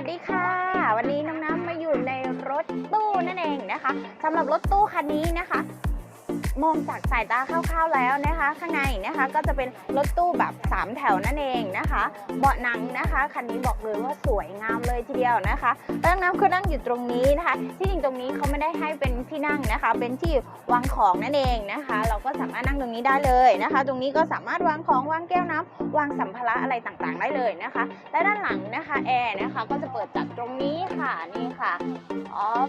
วัสดีค่ะ วันนี้น้องน้ำมาอยู่ในรถตู้นั่นเองนะคะสำหรับรถตู้คันนี้นะคะ มองจากสายตาคร่าวๆแล้วนะคะ ข้างใน นะคะ ก็จะเป็นรถตู้แบบ 3 แถวนั่นเองนะคะ เบาะหนังนะคะคันนี้บอกเลยว่าสวยงามเลยทีเดียวนะคะแล้วน้ำคือนั่งอยู่ตรงนี้นะคะ ที่จริงตรงนี้เขาไม่ได้ให้เป็นที่นั่งนะคะ เป็นที่วางของนั่นเองนะคะ เราก็สามารถนั่งตรงนี้ได้เลยนะคะ ตรงนี้ก็สามารถวางของวางแก้วน้ำวางสัมภาระอะไรต่างๆ ได้เลยนะคะและด้านหลังนะคะแอร์นะคะก็จะเปิดจากตรงนี้ค่ะนี่ค่ะออฟ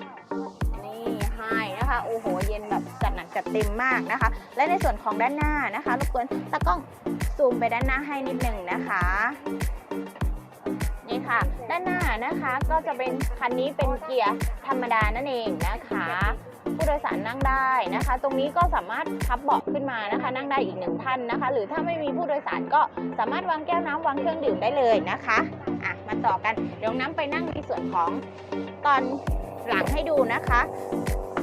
นี่ให้นะคะโอ้โหเย็นแบบ จัดเต็มมากนะคะ และในส่วนของด้านหน้านะคะรบกวนตากล้องซูมไปด้านหน้าให้นิดหนึ่งนะคะนี่ค่ะ ด้านหน้านะคะก็จะเป็นคันนี้เป็นเกียร์ธรรมดานั่นเองนะคะ ผู้โดยสารนั่งได้นะคะ ตรงนี้ก็สามารถพับเบาะขึ้นมานะคะ นั่งได้อีกหนึ่งท่านนะคะ หรือถ้าไม่มีผู้โดยสารก็สามารถวางแก้วน้ำวางเครื่องดื่มได้เลยนะคะอะมาต่อกันเดี๋ยวน้ำไปนั่งในส่วนของตอนหลังให้ดูนะคะ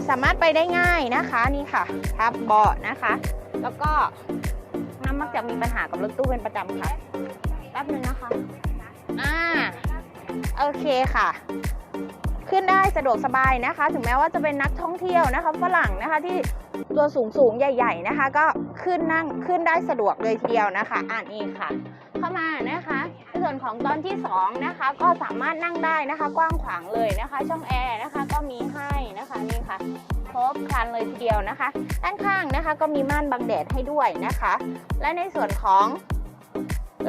สามารถไปได้ง่ายนะคะนี่ค่ะพับเบาะนะคะ แล้วก็น้ำมักจะมีปัญหากับรถตู้เป็นประจำค่ะแป๊บนึงนะคะอ่าโอเคค่ะ ขึ้นได้สะดวกสบายนะคะ ถึงแม้ว่าจะเป็นนักท่องเที่ยวนะคะฝรั่งนะคะที่ตัวสูงสูงใหญ่ ๆนะคะ ก็ขึ้นนั่งขึ้นได้สะดวกเลยทีเดียวนะคะ อ่านี่ค่ะ เข้ามานะคะในส่วนของตอนที่สองนะคะ ก็สามารถนั่งได้นะคะ กว้างขวางเลยนะคะ ช่องแอร์นะคะ ก็มี รบครันเลยทีเดียวนะคะ ด้านข้างนะคะก็มีม่านบังแดดให้ด้วยนะคะ และในส่วนของ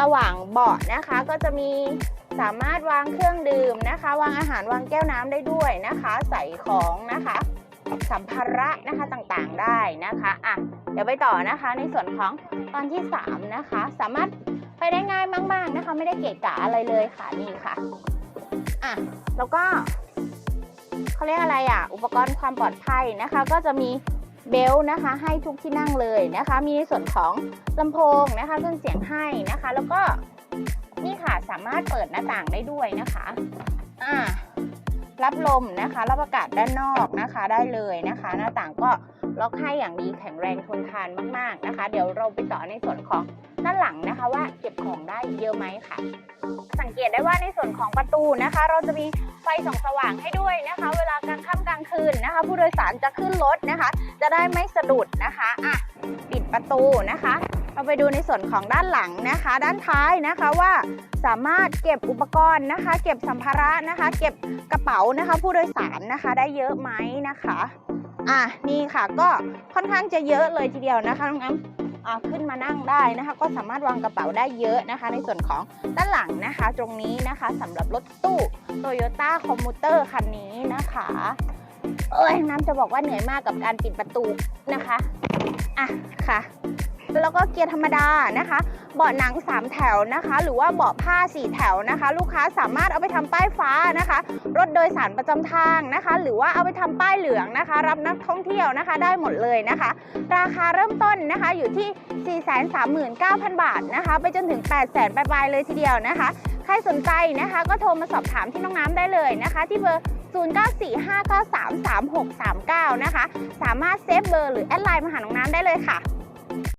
ระหว่างเบาะนะคะก็จะมีสามารถวางเครื่องดื่มนะคะ วางอาหารวางแก้วน้ำได้ด้วยนะคะ ใส่ของนะคะ สัมภาระนะคะต่างๆได้นะคะอะเดี๋ยวไปต่อนะคะในส่วนของตอนที่ 3 นะคะ สามารถไปได้ง่ายมาก ๆนะคะ ไม่ได้เกะกะอะไรเลยค่ะนี่ค่ะอะแล้วก็ เขาเรียกอะไรอะ อุปกรณ์ความปลอดภัยนะคะ ก็จะมีเบลต์นะคะให้ทุกที่นั่งเลยนะคะ มีในส่วนของลำโพงนะคะเครื่องเสียงให้นะคะ แล้วก็นี่ค่ะสามารถเปิดหน้าต่างได้ด้วยนะคะ รับลมนะคะรับอากาศด้านนอกนะคะได้เลยนะคะ หน้าต่างก็ล็อกให้อย่างดีแข็งแรงทนทานมาก ๆนะคะ เดี๋ยวเราไปต่อในส่วนของด้านหลังนะคะว่าเก็บของได้เยอะไหมค่ะ สังเกตได้ว่าในส่วนของประตูนะคะ เราจะมีไฟส่องสว่างให้ด้วยนะคะ เวลากลางค่ำกลางคืนนะคะ ผู้โดยสารจะขึ้นรถนะคะ จะได้ไม่สะดุดนะคะอะปิดประตูนะคะ เราไปดูในส่วนของด้านหลังนะคะ ด้านท้ายนะคะว่าสามารถเก็บอุปกรณ์นะคะ เก็บสัมภาระนะคะ เก็บกระเป๋านะคะ ผู้โดยสารนะคะ ได้เยอะไหมนะคะอะนี่ค่ะก็ค่อนข้างจะเยอะเลยทีเดียวนะคะน้องน้ำอะขึ้นมานั่งได้นะคะ ก็สามารถวางกระเป๋าได้เยอะนะคะ ในส่วนของด้านหลังนะคะ ตรงนี้นะคะสำหรับรถตู้โตโยต้าคอมมูเตอร์คันนี้นะคะเอ้ยน้ำจะบอกว่าเหนื่อยมากกับการปิดประตูนะคะอะค่ะ แล้วก็เกียร์ธรรมดานะคะ เบาะหนัง 3 แถวนะคะ หรือว่าเบาะผ้า 4 แถวนะคะ ลูกค้าสามารถเอาไปทำป้ายฟ้านะคะ รถโดยสารประจำทางนะคะ หรือว่าเอาไปทำป้ายเหลืองนะคะ รับนักท่องเที่ยวนะคะ ได้หมดเลยนะคะ ราคาเริ่มต้นนะคะอยู่ที่ 439,000 บาทนะคะ ไปจนถึง 800,000ปลายๆเลยทีเดียวนะคะใครสนใจนะคะก็โทรมาสอบถามที่น้องน้ำได้เลยนะคะ ที่เบอร์ 0945933639 นะคะ สามารถเซฟเบอร์หรือแอดไลน์มาหาน้องน้ำได้เลยค่ะ